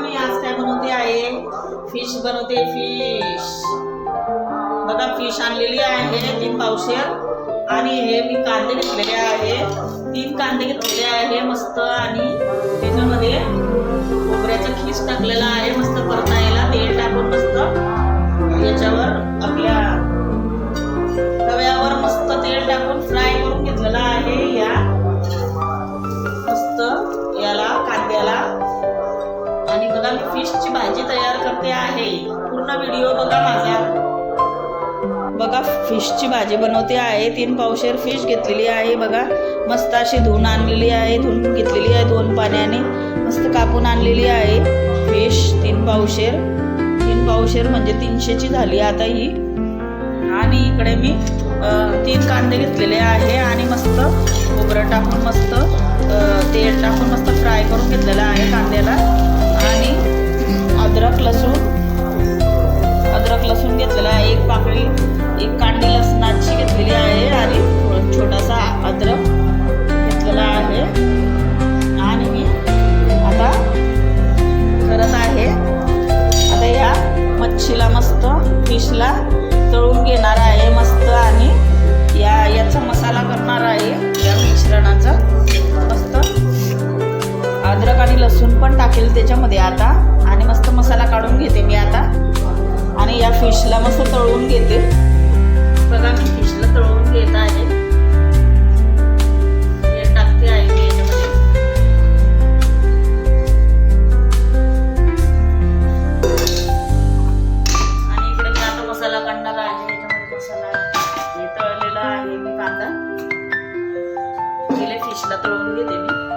मी आज काय बनवते आहे? फिश बनवते फिश बघा फिश आणलेली आहे तीन पावशेर. आणि हे मी कांदे घेतलेले आहे. तीन कांदे घेतलेले आहे मस्त. आणि त्याच्यामध्ये खोबऱ्याचा खीस टाकलेला आहे मस्त परतायला. तेल टाकून मस्त. याच्यावर आपल्या तव्यावर मस्त तेल टाकून फ्राय बघा मी फिशची भाजी तयार करते आहे. पूर्ण व्हिडिओ बघा माझा. बघा फिशची भाजी बनवते आहे. तीन पावशेर फिश घेतलेली आहे बघा. मस्त अशी धुवून आणलेली आहे. धुवून घेतलेली आहे दोन पाण्याने. मस्त कापून आणलेली आहे फिश. तीन पावशेर. तीन पावशेर म्हणजे तीनशेची झाली आता ही. आणि इकडे मी तीन कांदे घेतलेले आहे. आणि मस्त खोबरं टाकून मस्त तेल टाकून मस्त फ्राय करून घेतलेलं आहे कांद्याला. अद्रक लसूण. अद्रक लसूण घेतलेला आहे एक पाकळी एक कांडी लसणाची घेतलेली आहे आणि छोटासा अद्रक घेतलेला आहे. आणि मी आता करत आहे. आता या मच्छीला मस्त फिशला तळून घेणार आहे मस्त आणि या याचा मसाला करणार आहे. या मिश्रणाचा मस्त अद्रक आणि लसूण पण टाकेल त्याच्यामध्ये. आता आणि मस्त मसाला काढून घेते मी आता. आणि या फिशला मस्त तळून घेते. बघा मी फिशला तळून घेत आहे. हे टाकते आहे मी आणि इकडे मी आता मसाला काढणार आहे. याच्यामध्ये मसाला हे तळलेला आहे मी कांदा. गेले फिशला तळून घेते मी.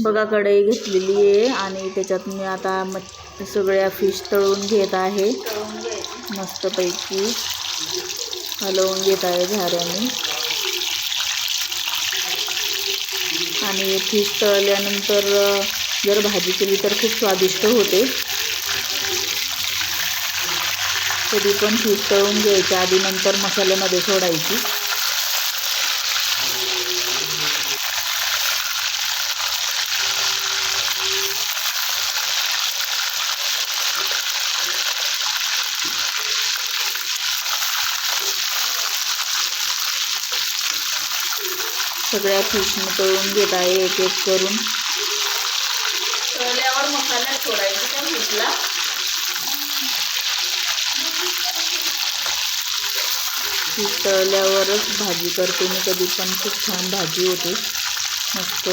बघा कढई घेतलेली आहे आणि त्याच्यात मी आता मच सगळ्या फिश तळून घेत आहे. मस्तपैकी हलवून घेत आहे झाऱ्याने. आणि फिश तळल्यानंतर जर भाजी केली तर खूप स्वादिष्ट होते. कधी पण फिश तळून घ्यायच्या आधी नंतर मसाल्यामध्ये सोडायची. फिश तळून घेत आहे एक एक करून. तळल्यावर मसाला सोडायची त्या फिशला फिश तळल्यावरच भाजी करते. मी कधी पण खूप छान भाजी होते. मस्त.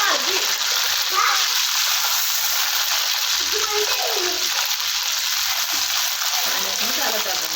Olha, não dá, não dá.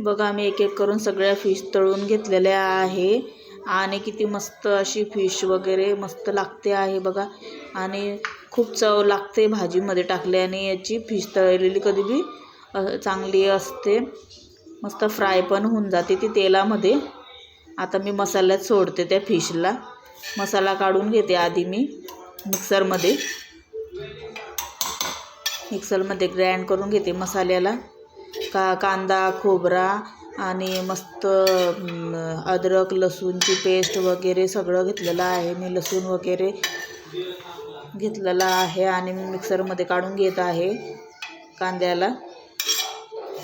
बघा मी एक एक करून सगळ्या फिश तळून घेतलेल्या आहे. आणि किती मस्त अशी फिश वगैरे मस्त लागते आहे बघा. आणि खूप चव लागते भाजीमध्ये टाकल्याने याची फिश तळलेली कधी बी चांगली असते. मस्त फ्राय पण होऊन जाते ती तेलामध्ये. आता मी मसाल्यात सोडते त्या फिशला मसाला काढून घेते आधी मी मिक्सरमध्ये मिक्सरमध्ये ग्राइंड करून घेते मसाल्याला. का कांदा खोबरा आणि मस्त अद्रक लसूणची पेस्ट वगैरे सगळं घेतलेलं आहे. मी लसूण वगैरे घेतलेलं आहे आणि मी मिक्सरमध्ये काढून घेत आहे कांद्याला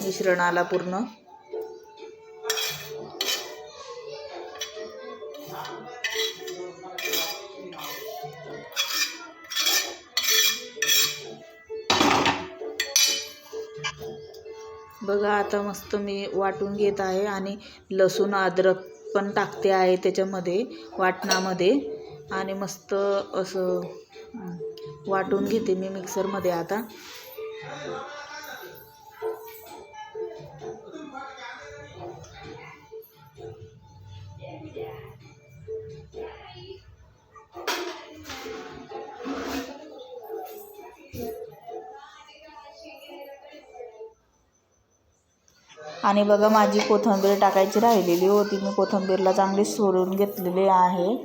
मिश्रणाला पूर्ण. बघा आता मस्त मी वाटून घेत आहे आणि लसूण अद्रक पण टाकते आहे त्याच्यामध्ये वाटणामध्ये. आणि मस्त असं वाटून घेते मी मिक्सरमध्ये आता. आणि बघा माझी कोथिंबीर टाकायची राहिलेली होती. मी कोथिंबीरला चांगली सोलून घेतलेली आहे.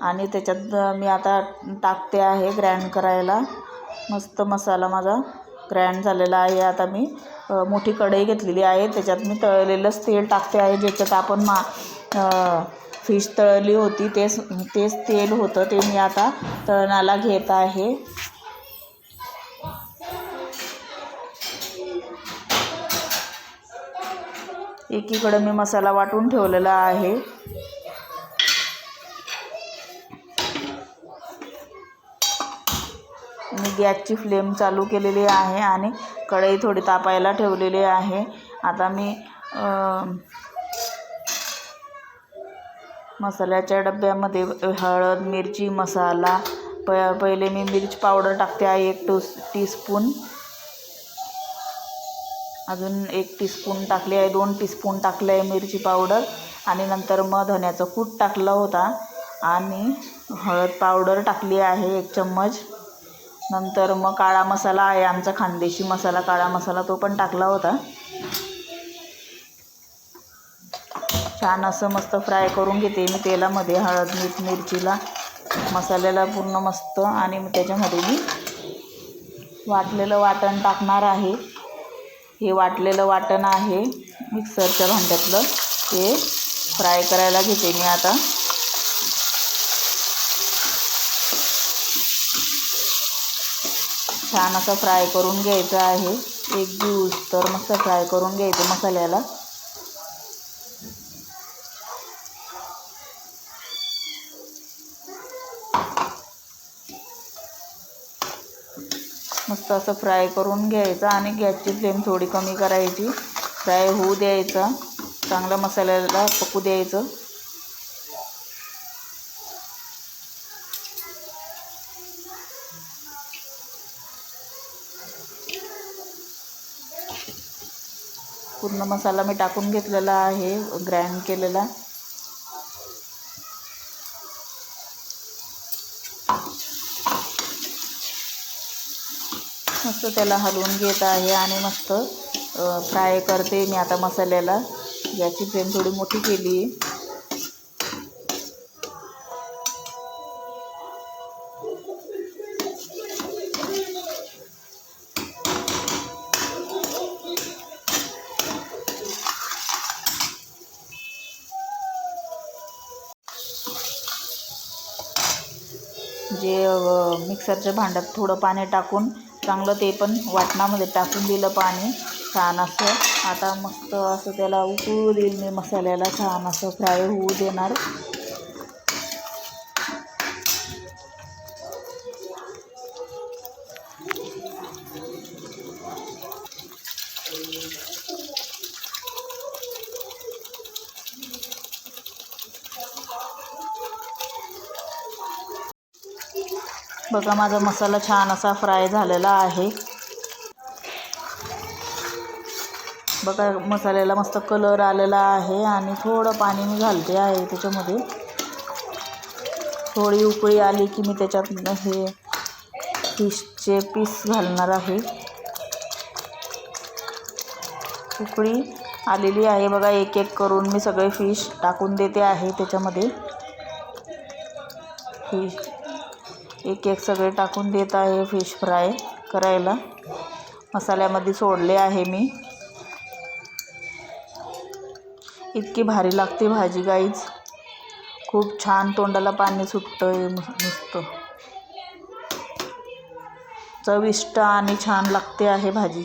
आणि त्याच्यात मी आता टाकते आहे ग्रँड करायला. मस्त मसाला माझा ग्रँड झालेला आहे. आता मी मोठी कढई घेतलेली आहे. त्याच्यात मी तळलेलंच तेल टाकते आहे. ज्याच्यात आपण मा फिश तळली होती तेच तेच तेल होतं ते मी आता तळणाला घेत आहे. एकीकडे मी मसाला वाटून ठेवलेला आहे. मी गॅसची फ्लेम चालू केलेली आहे आणि कढई थोडी तापायला ठेवलेली आहे. आता मी मसाल्याच्या डब्यामध्ये हळद मिरची मसाला प पहिले मी मिरची पावडर टाकते आहे एक टू टीस्पून. अजून एक टीस्पून टाकली आहे दोन टीस्पून टाकले आहे मिरची पावडर आणि नंतर मग धन्याचं कूट टाकला होता. आणि हळद पावडर टाकली आहे एक चम्मच. नंतर मग काळा मसाला आहे आमचा खानदेशी मसाला काळा मसाला तो पण टाकला होता. छान असं मस्त फ्राय करून घेते मी तेलामध्ये हळद मीठ मिरचीला. मसाल्याला पूर्ण मस्त. आणि त्याच्यामध्ये मी वाटलेलं वाटण टाकणार आहे. हे वाटलेलं वाटण आहे मिक्सरच्या भांड्यातलं. ते फ्राय करायला घेते मी आता. छान असं फ्राय करून घ्यायचं आहे. एक ज्यूस तर मस्त फ्राय करून घ्यायचं मसाल्याला. मस्त असं फ्राय करून घ्यायचं आणि गॅसची फ्लेम थोडी कमी करायची. फ्राय होऊ द्यायचा. चांगला मसाल्याला पकू द्यायचं. पूर्ण मसाला मी टाकून घेतलेला आहे. ग्रँड केलेला. मस्त त्याला हलवून घेत आहे आणि मस्त फ्राय करते मी आता मसाल्याला. याची फ्लेम थोडी मोठी केली. आहे जे मिक्सरच्या भांड्यात थोडं पाणी टाकून चांगलं ते पण वाटणामध्ये टाकून दिलं पाणी. छान असं. आता मस्त असं त्याला उकळू देईल मी मसाल्याला. छान असं फ्राय होऊ देणार. बघा माझा मसाला छान असा फ्राय झालेला आहे. बघा मसाल्याला मस्त कलर आलेला आहे आणि थोडं पाणी मी घालते आहे त्याच्यामध्ये. थोडी उकळी आली की मी त्याच्यात हे फिशचे पीस घालणार आहे. उकळी आलेली आहे. बघा एक एक करून मी सगळे फिश टाकून देते आहे त्याच्यामध्ये. फिश एक एक सगळे टाकून देत आहे फिश फ्राय करायला. मसाल्यामध्ये सोडले आहे मी. इतकी भारी लागते भाजी गाईच खूप छान तोंडाला पाणी सुटतं आहे नुसतं चविष्ट आणि छान लागते आहे भाजी.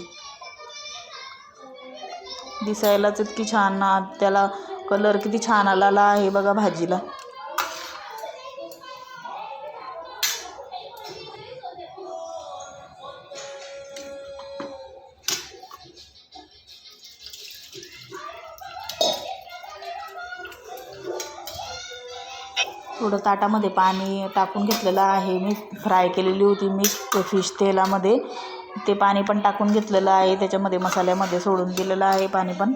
दिसायलाच इतकी छान त्याला कलर किती छान आलेला आहे बघा भाजीला. ताटामध्ये पाणी टाकून घेतलेलं आहे. मी फ्राय केलेली होती मी फिश तेलामध्ये. ते पाणी पण टाकून घेतलेलं आहे. त्याच्यामध्ये मसाल्यामध्ये सोडून दिलेलं आहे पाणी पण.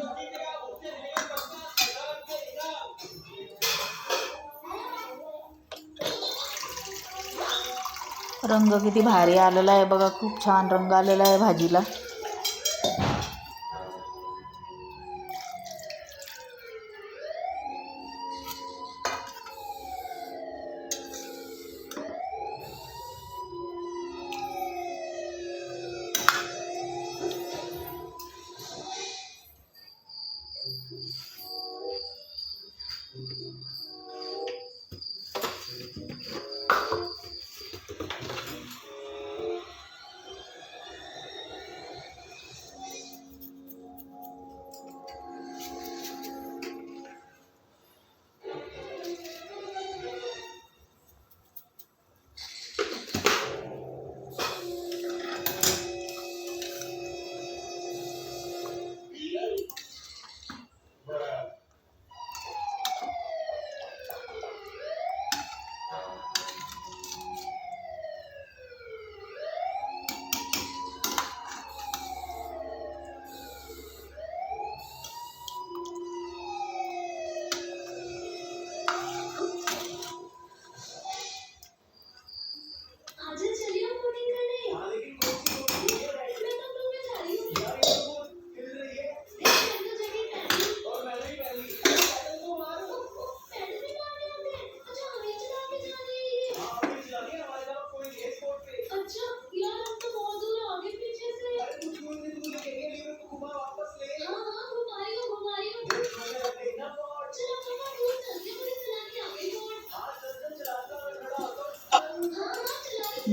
रंग किती भारी आलेला आहे बघा. खूप छान रंग आलेला आहे भाजीला.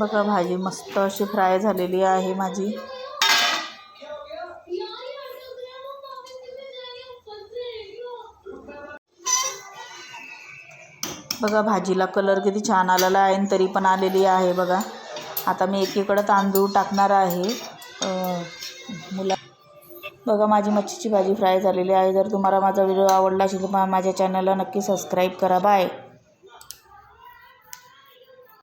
बघा भाजी मस्त अशी फ्राय झालेली आहे माझी. बघा भाजीला कलर किती छान आलेला आहे आणि तरी पण आलेली आहे बघा. आता मी एकीकडं तांदूळ टाकणार आहे. मुला बघा माझी मच्छीची भाजी फ्राय झालेली आहे. जर तुम्हाला माझा व्हिडिओ आवडला असेल तर माझ्या चॅनलला नक्की सबस्क्राईब करा. बाय